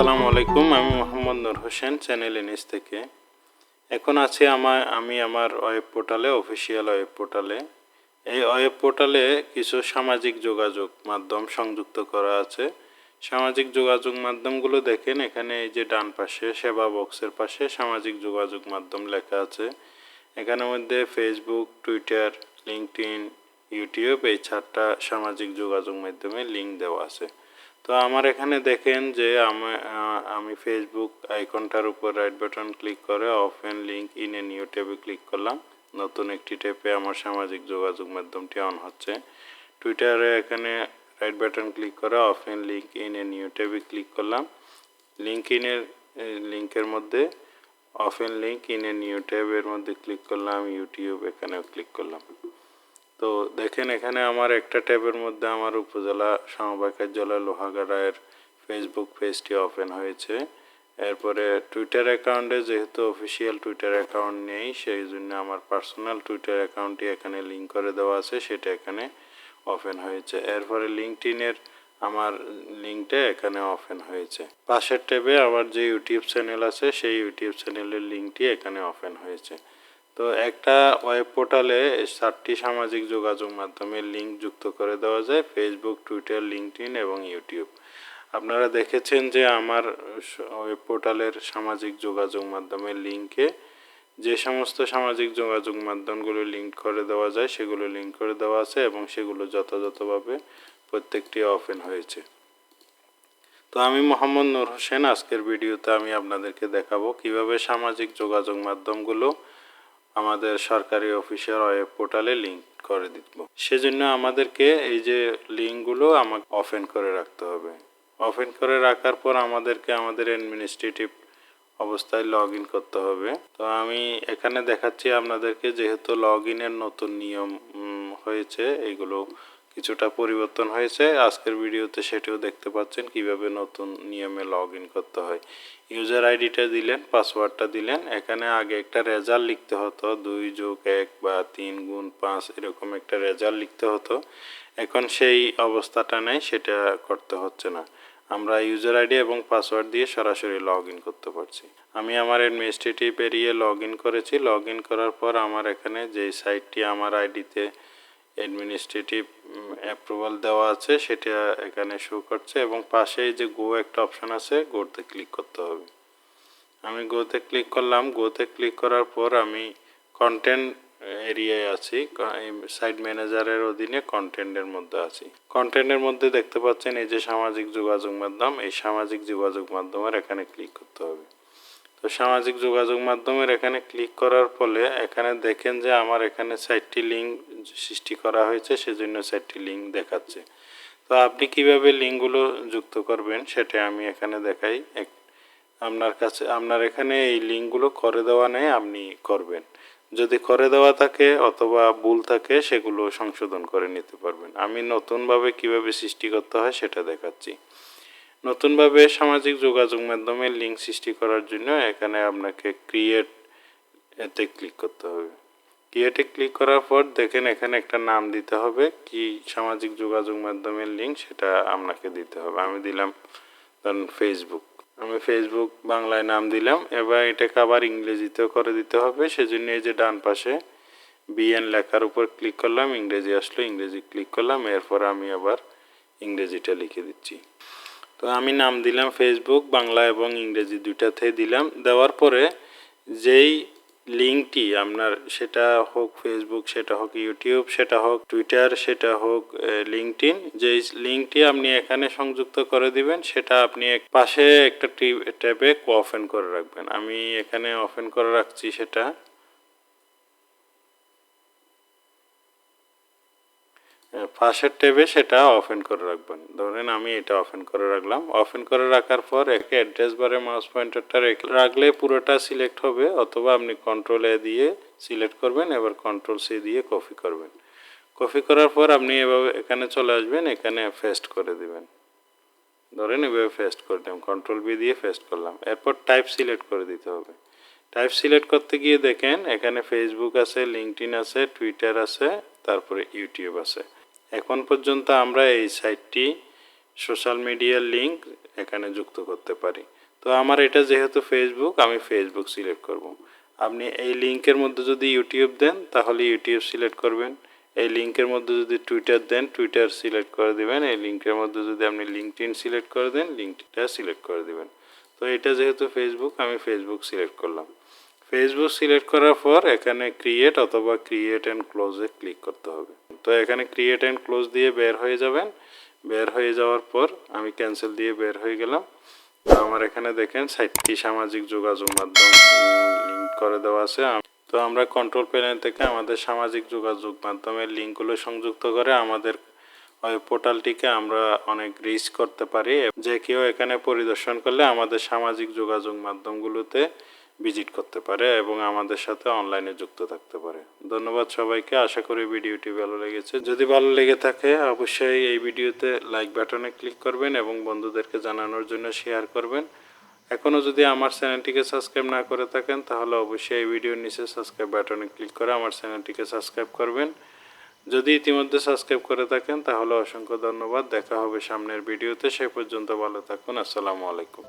আসসালামু আলাইকুম, আমি মোহাম্মদ নূর হোসেন, চ্যানেল এনএস থেকে। এখন আছি আমার আমি আমার ওয়েব পোর্টালে, অফিসিয়াল ওয়েব পোর্টালে। এই ওয়েব পোর্টালে কিছু সামাজিক যোগাযোগ মাধ্যম সংযুক্ত করা আছে। সামাজিক যোগাযোগ মাধ্যমগুলো দেখেন, এখানে এই যে ডান পাশে, সেবা বক্সের পাশে সামাজিক যোগাযোগ মাধ্যম লেখা আছে। এখানের মধ্যে ফেসবুক টুইটার লিঙ্কডইন ইউটিউব এই চারটা সামাজিক যোগাযোগ মাধ্যমে লিঙ্ক দেওয়া আছে। তো আমার এখানে দেখেন যে আমি ফেসবুক আইকনটার উপর রাইট বাটন ক্লিক করে open link in a new ট্যাবে ক্লিক করলাম। নতুন একটি ট্যাপে আমার সামাজিক যোগাযোগ মাধ্যমটি অন হচ্ছে। টুইটারে এখানে রাইট বাটন ক্লিক করে open link in a new ট্যাবে ক্লিক করলাম। লিঙ্ক ইনের লিঙ্কের মধ্যে open link in a new ট্যাবের মধ্যে ক্লিক করলাম ইউটিউব এখানেও ক্লিক করলাম। তো দেখেন এখানে আমার একটা ট্যাবের মধ্যে আমার উপজেলা সমবায় কার্যালয় লোহাগাড়ায়ের ফেসবুক পেজটি ওপেন হয়েছে। এরপরে টুইটার অ্যাকাউন্টে যেহেতু অফিসিয়াল টুইটার অ্যাকাউন্ট নেই, সেই জন্য আমার পার্সোনাল টুইটার অ্যাকাউন্টটি এখানে লিঙ্ক করে দেওয়া আছে, সেটা এখানে ওপেন হয়েছে। এরপরে লিঙ্কটিনের আমার লিঙ্কটা এখানে ওপেন হয়েছে। পাশের ট্যাবে আমার যে ইউটিউব চ্যানেল আছে, সেই ইউটিউব চ্যানেলের লিঙ্কটি এখানে ওপেন হয়েছে। তো একটা ওয়েব পোর্টালে চারটি সামাজিক যোগাযোগ মাধ্যমে লিঙ্ক যুক্ত করে দেওয়া যায় ফেসবুক টুইটার লিঙ্কডইন এবং ইউটিউব আপনারা দেখেছেন যে আমার ওয়েব পোর্টালের সামাজিক যোগাযোগ মাধ্যমের লিঙ্কে যে সমস্ত সামাজিক যোগাযোগ মাধ্যমগুলো লিঙ্ক করে দেওয়া যায়, সেগুলো লিঙ্ক করে দেওয়া আছে এবং সেগুলো যথাযথভাবে প্রত্যেকটি ওপেন হয়েছে। তো আমি মোহাম্মদ নূর হোসেন, আজকের ভিডিওতে আমি আপনাদেরকে দেখাবো কীভাবে সামাজিক যোগাযোগ মাধ্যমগুলো আমাদের সরকারি অফিসের ওয়েব পোর্টালে লিঙ্ক করে দিব। সেজন্য আমাদেরকে এই যে লিঙ্কগুলো আমাকে অফেন করে রাখতে হবে। অফেন করে রাখার পর আমাদেরকে আমাদের অ্যাডমিনিস্ট্রেটিভ অবস্থায় লগ ইন করতে হবে। তো আমি এখানে দেখাচ্ছি আপনাদেরকে যেহেতু লগ ইনের নতুন নিয়ম হয়েছে, এগুলো কিছুটা পরিবর্তন হয়েছে। আজকের ভিডিওতে সেটিও দেখতে পাচ্ছেন কীভাবে নতুন নিয়মে লগ করতে হয়। ইউজার আইডিটা দিলেন পাসওয়ার্ডটা দিলেন। এখানে আগে একটা রেজাল্ট লিখতে হতো, দুই যোগ এক বা তিন গুণ পাঁচ, এরকম একটা রেজাল্ট লিখতে হতো। এখন সেই অবস্থাটা নেই, সেটা করতে হচ্ছে না। আমরা ইউজার আইডি এবং পাসওয়ার্ড দিয়ে সরাসরি লগ ইন করতে পারছি। আমি আমার অ্যাডমিনিস্ট্রেটিভ এরিয়ে লগ ইন করেছি। লগ ইন করার পর আমার এখানে যে সাইটটি আমার আইডিতে অ্যাডমিনিস্ট্রেটিভ অ্যাপ্রুভাল দেওয়া আছে, সেটা এখানে শো করছে এবং পাশেই যে গো একটা অপশন আছে গোতে ক্লিক করতে হবে। আমি গোতে ক্লিক করলাম গোতে ক্লিক করার পর আমি কন্টেন্ট এরিয়ায় আছি সাইট ম্যানেজারের অধীনে কন্টেন্টের মধ্যে আছি। কন্টেন্টের মধ্যে দেখতে পাচ্ছেন এই যে সামাজিক যোগাযোগ মাধ্যম, এই সামাজিক যোগাযোগ মাধ্যমের এখানে ক্লিক করতে হবে। তো সামাজিক যোগাযোগ মাধ্যমের এখানে ক্লিক করার ফলে এখানে দেখেন যে আমার এখানে চারটি লিঙ্ক সৃষ্টি করা হয়েছে, সেজন্য চারটি লিঙ্ক দেখাচ্ছে। তো আপনি কীভাবে লিঙ্কগুলো যুক্ত করবেন সেটা আমি এখানে দেখাই। এক- আপনার কাছে, আপনার এখানে এই লিঙ্কগুলো করে দেওয়া নেই আপনি করবেন। যদি করে দেওয়া থাকে অথবা ভুল থাকে, সেগুলো সংশোধন করে নিতে পারবেন। আমি নতুনভাবে কীভাবে সৃষ্টি করতে হয় সেটা দেখাচ্ছি। নতুনভাবে সামাজিক যোগাযোগ মাধ্যমে লিঙ্ক সৃষ্টি করার জন্য এখানে আপনাকে ক্রিয়েট এতে ক্লিক করতে হবে। ক্রিয়েটে ক্লিক করার পর দেখেন এখানে একটা নাম দিতে হবে। কি সামাজিক যোগাযোগ মাধ্যমের লিঙ্ক সেটা আপনাকে দিতে হবে। আমি দিলাম ধরুন ফেসবুক আমি ফেসবুক বাংলায় নাম দিলাম। এবার এটাকে আবার ইংরেজিতেও করে দিতে হবে। সেজন্য এই যে ডান পাশে বিএন লেখার উপর ক্লিক করলাম, ইংরেজি আসলো, ইংরেজি ক্লিক করলাম। এরপর আমি আবার ইংরেজিটা লিখে দিচ্ছি। তো আমি নাম দিলাম ফেসবুক বাংলা এবং ইংরেজি দুইটাতেই দিলাম। দেওয়ার পরে যেই লিঙ্কটি আপনার, সেটা হোক ফেসবুক সেটা হোক ইউটিউব সেটা হোক টুইটার সেটা হোক লিঙ্কটিন যেই লিঙ্কটি আপনি এখানে সংযুক্ত করে দিবেন, সেটা আপনি এক পাশে একটা ট্যাবে ওপেন করে রাখবেন। আমি এখানে ওপেন করে রাখছি সেটা। পাশের ট্যাবে সেটা অফেন করে রাখবেন। ধরেন আমি এটা অফেন করে রাখলাম। অফেন করে রাখার পর একে অ্যাড্রেস বারে মাউস পয়েন্টারটা রাখলে পুরোটা সিলেক্ট হবে অথবা আপনি কন্ট্রোল এ দিয়ে সিলেক্ট করবেন, এবার কন্ট্রোল সি দিয়ে কপি করবেন। কপি করার পর আপনি এভাবে এখানে চলে আসবেন, এখানে ফেস্ট করে দিবেন। ধরেন এভাবে ফেস্ট করে দিলাম কন্ট্রোল বি দিয়ে ফেস্ট করলাম। এরপর টাইপ সিলেক্ট করে দিতে হবে। টাইপ সিলেক্ট করতে গিয়ে দেখেন, এখানে ফেসবুক আছে লিঙ্কডইন আছে টুইটার আছে, তারপরে ইউটিউব আছে। এখন পর্যন্ত আমরা এই সাইটটি সোশ্যাল মিডিয়ার লিঙ্ক এখানে যুক্ত করতে পারি। তো আমার এটা যেহেতু ফেসবুক আমি ফেসবুক সিলেক্ট করব। আপনি এই লিঙ্কের মধ্যে যদি ইউটিউব দেন, তাহলে ইউটিউব সিলেক্ট করবেন। এই লিঙ্কের মধ্যে যদি টুইটার দেন টুইটার সিলেক্ট করে দিবেন। এই লিঙ্কের মধ্যে যদি আপনি লিঙ্কটিন সিলেক্ট করে দেন লিঙ্কটা সিলেক্ট করে দিবেন। তো এটা যেহেতু ফেসবুক আমি ফেসবুক সিলেক্ট করলাম। ফেসবুক সিলেক্ট করার পর এখানে ক্রিয়েট অথবা ক্রিয়েট অ্যান্ড ক্লোজে ক্লিক করতে হবে। তো এখানে ক্রিয়েট অ্যান্ড ক্লোজ দিয়ে বের হয়ে যাবেন। বের হয়ে যাওয়ার পর আমি ক্যান্সেল দিয়ে বের হয়ে গেলাম। তো আমার এখানে দেখেন সাইটটি সামাজিক যোগাযোগ মাধ্যম লিঙ্ক করে দেওয়া আছে। তো আমরা কন্ট্রোল প্যানেল থেকে আমাদের সামাজিক যোগাযোগ মাধ্যমের লিঙ্কগুলো সংযুক্ত করে আমাদের ওই পোর্টালটিকে আমরা অনেক রিচ করতে পারি। যে কেউ এখানে পরিদর্শন করলে আমাদের সামাজিক যোগাযোগ মাধ্যমগুলোতে ভিজিট করতে পারে এবং আমাদের সাথে অনলাইনে যুক্ত থাকতে পারে। ধন্যবাদ সবাইকে, আশা করি ভিডিওটি ভালো লেগেছে। যদি ভালো লেগে থাকে, অবশ্যই এই ভিডিওতে লাইক বাটনে ক্লিক করবেন এবং বন্ধুদেরকে জানানোর জন্য শেয়ার করবেন। এখনও যদি আমার চ্যানেলটিকে সাবস্ক্রাইব না করে থাকেন, তাহলে অবশ্যই এই ভিডিওর নিচে সাবস্ক্রাইব বাটনে ক্লিক করে আমার চ্যানেলটিকে সাবস্ক্রাইব করবেন। যদি ইতিমধ্যে সাবস্ক্রাইব করে থাকেন, তাহলে অসংখ্য ধন্যবাদ। দেখা হবে সামনের ভিডিওতে। সেই পর্যন্ত ভালো থাকুন। আসসালামু আলাইকুম।